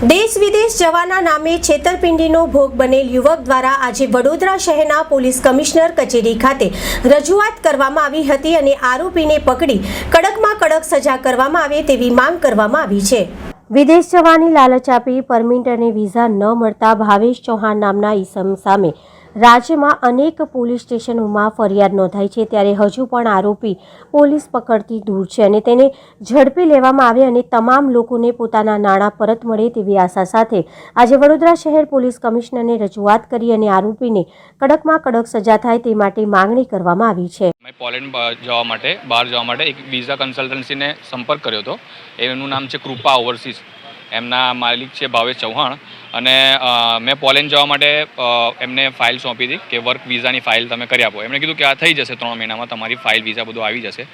દેશ વિદેશ જવાના નામે છેતરપિંડીનો ભોગ બનેલ યુવક દ્વારા આજે વડોદરા શહેરના પોલીસ કમિશનર કચેરી ખાતે રજૂઆત કરવામાં આવી હતી અને આરોપીને પકડી કડકમાં કડક સજા કરવામાં આવે તેવી માંગ કરવામાં આવી છે. વિદેશ જવાની લાલચ આપી પરમિટ અને વિઝા ન મળતા ભાવેશ ચૌહાણ નામના ઈસમ સામે રાજ્યમાં અનેક પોલીસ સ્ટેશનોમાં ફરિયાદ નોંધાઈ છે ત્યારે હજુ પણ આરોપી પોલીસ પકડતી દૂર છે અને તેને ઝડપી લેવામાં આવે અને તમામ લોકોને પોતાના નાણાં પરત મળે તેવી આશા સાથે આજે વડોદરા શહેર પોલીસ કમિશનરને રજૂઆત કરી અને આરોપીને કડકમાં કડક સજા થાય તે માટે માંગણી કરવામાં આવી છે. પોલેન્ડ જવા માટે, બહાર જવા માટે એક વિઝા કન્સલ્ટન્સીને સંપર્ક કર્યો હતો. એનું નામ છે કૃપા ઓવરસીઝ. એમના માલિક છે ભાવેશ ચૌહાણ. અને મેં પોલેન્ડ જવા માટે એમને ફાઇલ સોંપી હતી કે વર્ક વિઝાની ફાઇલ તમે કરી આપો. એમણે કીધું કે આ થઈ જશે ત્રણ મહિનામાં, તમારી ફાઇલ વિઝા બધું આવી જશે.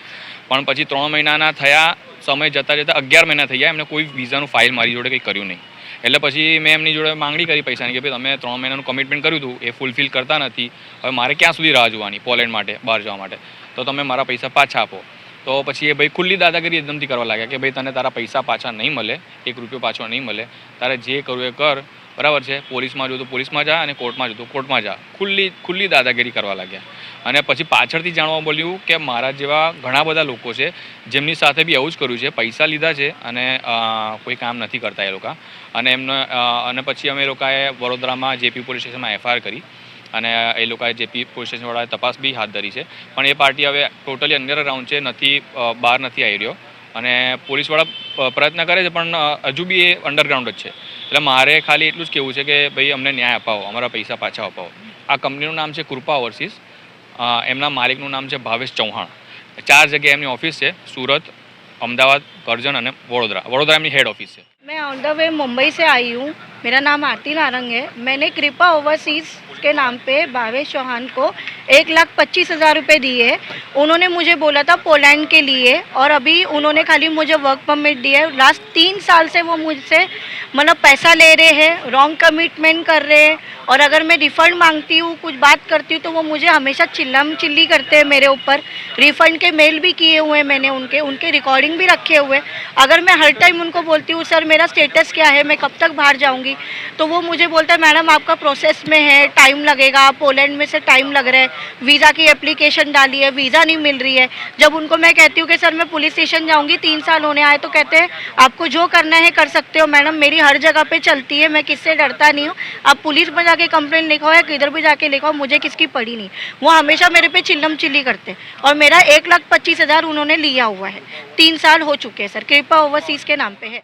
પણ પછી ત્રણ મહિનાના થયા, સમય જતાં જતાં અગિયાર મહિના થઈ ગયા એમને કોઈ વિઝાનું ફાઇલ મારી જોડે કંઈ કર્યું નહીં. એટલે પછી મેં એમની જોડે માંગણી કરી પૈસાની કે ભાઈ, તમે ત્રણ મહિનાનું કમિટમેન્ટ કર્યું હતું, એ ફૂલફિલ કરતા નથી. હવે મારે ક્યાં સુધી રાહ જોવાની, પોલેન્ડ માટે, બહાર જવા માટે? તો તમે મારા પૈસા પાછા આપો. તો પછી એ ભાઈ ખુલ્લી દાદાગીરી એકદમથી કરવા લાગ્યા કે ભાઈ તને તારા પૈસા પાછા નહીં મળે, એક રૂપિયો પાછો નહીં મળે. તારે જે કરવું એ કર. બરાબર છે? પોલીસમાં જો તો પોલીસમાં જા અને કોર્ટમાં જો તો કોર્ટમાં જા. ખુલ્લી ખુલ્લી દાદાગીરી કરવા લાગ્યા. અને પછી પાછળથી જાણવા મળ્યું કે મારા જેવા ઘણા બધા લોકો છે, જેમની સાથે બી આવું જ કર્યું છે, પૈસા લીધા છે અને કોઈ કામ નથી કરતા એ લોકો. અને એમને અને પછી અમે લોકોએ વડોદરામાં જેપી પોલીસ સ્ટેશનમાં એફઆઈઆર કરી. અને એ લોકોએ જેપી પોલીસ સ્ટેશનવાળાએ તપાસ બી હાથ ધરી છે પણ એ પાર્ટી હવે ટોટલી અંડરગ્રાઉન્ડ છે નથી અ, બહાર નથી આવી રહ્યો અને પોલીસવાળા અ, પ્રયત્ન કરે છે પણ અ, હજુ બી એ અંડરગ્રાઉન્ડ જ છે એટલે મારે ખાલી એટલું જ કહેવું છે કે ભાઈ અમને ન્યાય અપાવો અમારા પૈસા પાછા અપાવો આ કંપનીનું નામ છે કૃપા ઓવરસીઝ અ, એમના માલિકનું નામ છે ભાવેશ ચૌહાણ ચાર જગ્યાએ એમની ઓફિસ છે સુરત અમદાવાદ કરજણ અને વડોદરા વડોદરા એમની હેડ ઓફિસ છે मैं ऑन द वे मुंबई से आई हूँ मेरा नाम आरती नारंग है मैंने कृपा ओवरसीज के नाम पे भावेश चौहान को एक लाख पच्चीस हज़ार रुपये दिए। उन्होंने मुझे बोला था पोलैंड के लिए और अभी उन्होंने खाली मुझे वर्क परमिट दिया है। लास्ट तीन साल से वो मुझसे मतलब पैसा ले रहे हैं रॉन्ग कमिटमेंट कर रहे हैं और अगर मैं रिफ़ंड मांगती हूँ, कुछ बात करती हूँ तो वो मुझे हमेशा चिल्लम चिल्ली करते हैं मेरे ऊपर। रिफ़ंड के मेल भी किए हुए हैं मैंने उनके उनके रिकॉर्डिंग भी रखे हुए अगर मैं हर टाइम उनको बोलती हूँ, सर, मेरा स्टेटस क्या है? मैं कब तक बाहर जाऊँगी? तो वो मुझे बोलता है, मैडम, आपका प्रोसेस में है टाइम लगेगा पोलैंड में से टाइम लग रहा है। वीज़ा की एप्लीकेशन डाली है वीज़ा नहीं मिल रही है। जब उनको मैं कहती हूँ कि, सर, मैं पुलिस स्टेशन जाऊँगी, तीन साल होने आए तो कहते हैं, आपको जो करना है, कर सकते हो। मैडम, मेरी हर जगह पर चलती है, मैं किससे डरता नहीं हूँ। आप पुलिस में जाके कंप्लेंट लिखो या किधर भी जाके लिखो मुझे किसकी पड़ी नहीं। वो हमेशा मेरे पे चिल्लम चिल्ली करते और मेरा एक लाख पच्चीस हज़ार उन्होंने लिया हुआ है। तीन साल हो चुके हैं, सर। कृपा ओवरसीज़ के नाम पे है।